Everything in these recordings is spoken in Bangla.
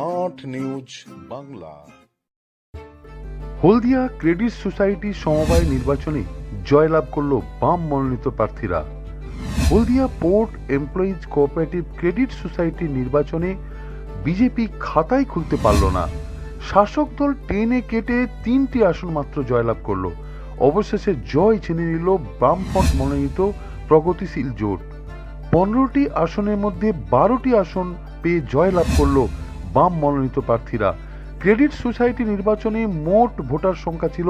Smart news Bangla. Haldia credit society সমবায় নির্বাচনে জয়লাভ করল বাম মনোনীত প্রার্থীরা। Haldia port employees cooperative credit society নির্বাচনে বিজেপি খাতাই খুলতে পারল না। শাসক দল টেনে কেটে তিনটি আসন মাত্র জয়লাভ করল। অবশেষে জয় ছিনে নিল বামফ্রন্ট মনোনীত প্রগতিশীল জোট। পনেরোটি আসনের মধ্যে বারোটি আসন পেয়ে জয়লাভ করল বাম মনোনীত প্রার্থীরা। ক্রেডিট সোসাইটি নির্বাচনে মোট ভোটার সংখ্যা ছিল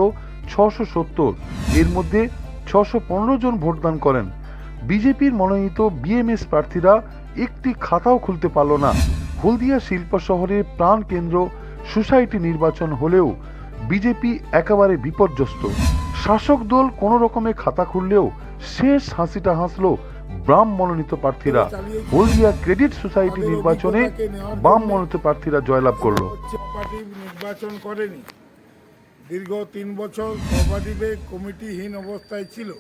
ছশো সত্তর। এর মধ্যে ছশো পনেরো জন ভোটদান করেন। বিজেপির মনোনীত বিএমএস প্রার্থীরা একটি খাতাও খুলতে পারল না। হলদিয়া শিল্প শহরের প্রাণ কেন্দ্র সোসাইটি নির্বাচন হলেও বিজেপি একেবারে বিপর্যস্ত। শাসক দল কোনো রকমে খাতা খুললেও শেষ হাসিটা হাসলো বাম মনোনীত প্রার্থীরা হলদিয়া ক্রেডিট সোসাইটি নির্বাচনে বাম মনোনীত প্রার্থীরা জয়লাভ করল। নির্বাচন করেনি। দীর্ঘ তিন বছর কোঅপারেটিভে কমিটিহীন অবস্থায় ছিল।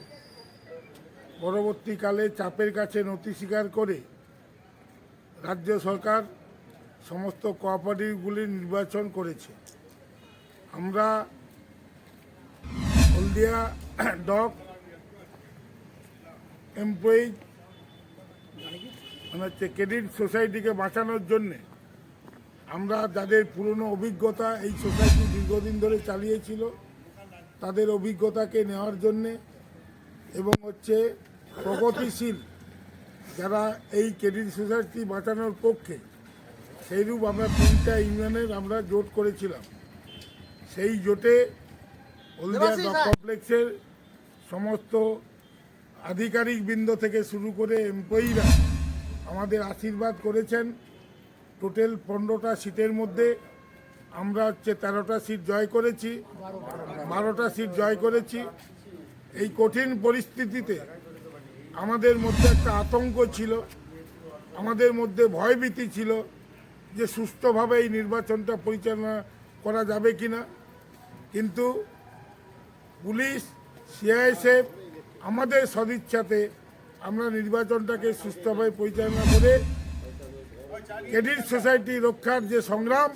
পরবর্তীকালে চাপের কাছে নথি স্বীকার করে রাজ্য সরকার সমস্ত কোঅপারেটিভগুলি নির্বাচন করেছে। আমরা হলদিয়া ডক এমপ্লয়িজ মানে হচ্ছে ক্রেডিট সোসাইটিকে বাঁচানোর জন্যে আমরা যাদের পুরনো অভিজ্ঞতা এই সোসাইটি দীর্ঘদিন ধরে চালিয়েছিল তাদের অভিজ্ঞতাকে নেওয়ার জন্যে এবং হচ্ছে প্রগতিশীল যারা এই ক্রেডিট সোসাইটি বাঁচানোর পক্ষে সেইরূপ আমরা তিনটা ইউনিয়নের আমরা জোট করেছিলাম। সেই জোটে হলদিয়া ডক কমপ্লেক্সের সমস্ত আধিকারিক বৃন্দ থেকে শুরু করে এমপ্লয়িরা আমাদের আশীর্বাদ করেছেন। টোটাল পনেরোটা সিটের মধ্যে আমরা হচ্ছে তেরোটা সিট জয় করেছি, বারোটা সিট জয় করেছি। এই কঠিন পরিস্থিতিতে আমাদের মধ্যে একটা আতঙ্ক ছিল, আমাদের মধ্যে ভয়ভীতি ছিল যে সুস্থভাবে এই নির্বাচনটা পরিচালনা করা যাবে কিনা। কিন্তু পুলিশ, সিআইএসএফ আমাদের সদিচ্ছাতে আমরা নির্বাচনটাকে সুস্থভাবে পরিচালনা করে ক্রেডিট সোসাইটি রক্ষার যে সংগ্রাম,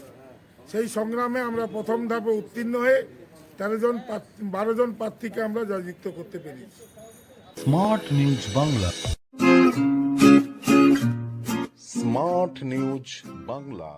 সেই সংগ্রামে আমরা প্রথম ধাপে উত্তীর্ণ হয়ে তেরো জন বারো জন প্রার্থীকে আমরা জয়যুক্ত করতে পেরেছি। Smart news Bangla. Smart news Bangla.